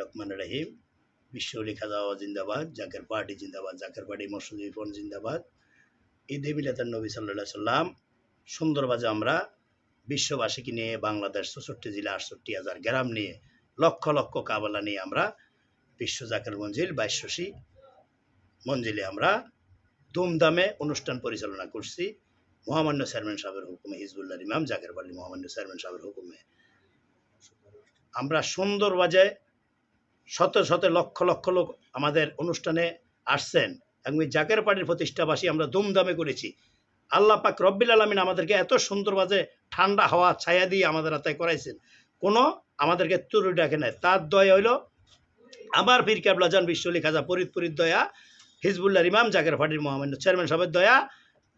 রহমান রহিম বিশ্বলি বাবা জিন্দাবাদ, জাকের পার্টি জিন্দাবাদ, জাকের পার্টি মসুদ ইরফান জিন্দাবাদ। ঈদ এ মিলাতান নবী সাল্লাহ সাল্লাম সুন্দরবাজে আমরা বিশ্ববাসীকে নিয়ে বাংলাদেশ চৌষট্টি জেলা আটষট্টি হাজার গ্রাম নিয়ে, লক্ষ লক্ষ কাবালা নিয়ে আমরা বিশ্ব জাকের মঞ্জিল বাইশ্বসী মঞ্জিলে আমরা ধুমধামে অনুষ্ঠান পরিচালনা করছি। মহামান্য চেয়ারম্যান সাহেবের হুকুমে, হিজবুল্লাহ ইমাম জাকের বাড়ি মহামান্য চেয়ারম্যান সাহেবের হুকুমে। আমরা সুন্দর বাজে শত শত লক্ষ লক্ষ লোক আমাদের অনুষ্ঠানে আসছেন। এবং এই জাকের পার্টির প্রতিষ্ঠাবাসী আমরা দুমদামে করেছি। আল্লাহ পাক রব্বিল আলমিন আমাদেরকে এত সুন্দর বাজে ঠান্ডা হাওয়া ছায়া দিয়ে আমাদের হাতে করাইছেন। কোনো আমাদেরকে তুরু ডাকে নাই। তার দয়া হইল আমার পীর ক্যাবলা জান বিশ্বলি খাজা ফরিদপুরীর দয়া হিজবুল্লাহ ইমাম জাকের পার্টির মহামান্য চেয়ারম্যান সাহেবের দয়া,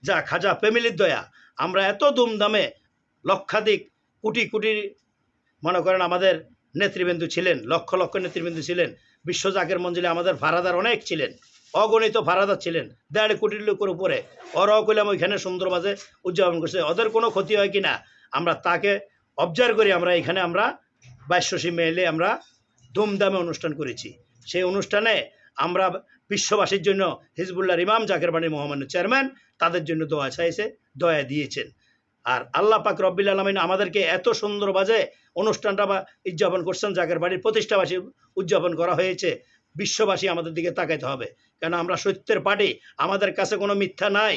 যা খাজা ফ্যামিলির দয়া। আমরা এত দুমদামে লক্ষাধিক কোটি কোটি মনে করেন আমাদের নেতৃবৃন্দ ছিলেন, লক্ষ লক্ষ নেতৃবৃন্দ ছিলেন বিশ্ব জাকের মঞ্জিলে আমাদের ফারাদার অনেক ছিলেন, অগণিত ফারাদার ছিলেন, দেড় কোটি লোকের উপরে। ওরাও কইলাম ওইখানে সুন্দরবাজে উদযাপন করছে, ওদের কোনো ক্ষতি হয় কি না আমরা তাকে অবজার্ভ করি, আমরা এখানে আমরা বাইশ্বসী মেলে আমরা ধুমধামে অনুষ্ঠান করেছি। সেই অনুষ্ঠানে আমরা বিশ্ববাসীর জন্য হিজবুল্লাহ ইমাম জাকের বাণী মোহাম্মদ চেয়ারম্যান তাদের জন্য দোয়া চাইছে, দয়া দিয়েছেন। আর আল্লাহ পাক রব্বিল আলমিন আমাদেরকে এত সুন্দর বাজে অনুষ্ঠানটা বা উদযাপন করছেন জাকের বাড়ির প্রতিষ্ঠাবাসী উদযাপন করা হয়েছে, বিশ্ববাসী আমাদের দিকে তাকাইতে হবে। কেন আমরা সত্যের পার্টি, আমাদের কাছে কোনো মিথ্যা নাই।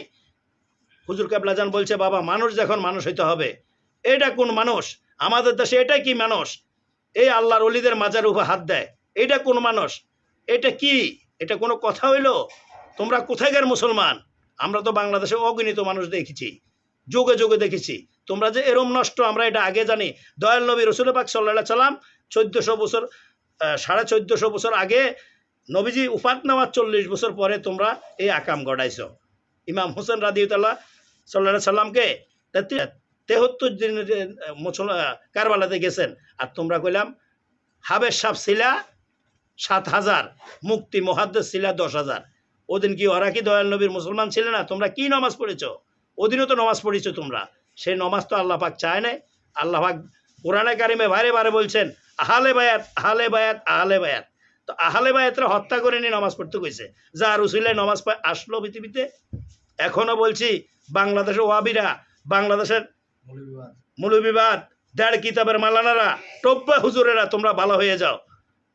হুজুর কাবলাজান বলছে, বাবা, মানুষ যখন মানুষ হইতে হবে, এটা কোন মানুষ? আমাদের দেশে এটাই কি মানুষ? এই আল্লাহর অলিদের মাজার উপর হাত দেয়, এটা কোন মানুষ? এটা কি? এটা কোনো কথা হইল? তোমরা কোথায়কার মুসলমান? আমরা তো বাংলাদেশে অগণিত মানুষ দেখেছি। যোগে যুগে দেখেছি। তোমরা যে এরম নষ্ট, আমরা এটা আগে জানি। দয়াল নবী রসুল পাক সাল্লাহ সাল্লাম চোদ্দোশো বছর সাড়ে চোদ্দোশো বছর আগে নবীজি উফাত নেওয়ার চল্লিশ বছর পরে তোমরা এই আকাম গড়াইছ। ইমাম হোসেন রাদিউতাল্লাহ সাল্লাহ সাল্লামকে তেহত্তর দিন মুসল কারবালাতে গেছেন। আর তোমরা কইলাম হাবের সাপ ছিলা সাত হাজার, মুক্তি মহাদ্দেশ ছিলা দশ হাজার। ওদিন কি ওরা কি দয়াল নবীর মুসলমান ছিল না? তোমরা কি নামাজ পড়েছো? ওদিনও তো নমাজ পড়েছো তোমরা। সেই নমাজ তো আল্লাহ পাক চায় নাই। আল্লাহ পাক কোরআনে কারিমে বারে বারে বলছেন, আহালে বায়াত আহালে বায়াত আহালে বায়াত। তো আহালে বায়াতরা হত্যা করে নিয়ে নমাজ পড়তে কইছে। যা রসুলে নমাজ আসলো পৃথিবীতে। এখনও বলছি, বাংলাদেশের ওয়াবিরা, বাংলাদেশের মৌলবিবাদ দেড় কিতাবের মালানারা, টব্বা হুজুরেরা, তোমরা ভালো হয়ে যাও।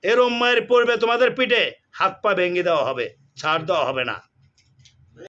এরম মায়ের পড়বে তোমাদের পিঠে হাত পা ভেঙে দেওয়া হবে, ছাড় দেওয়া হবে না।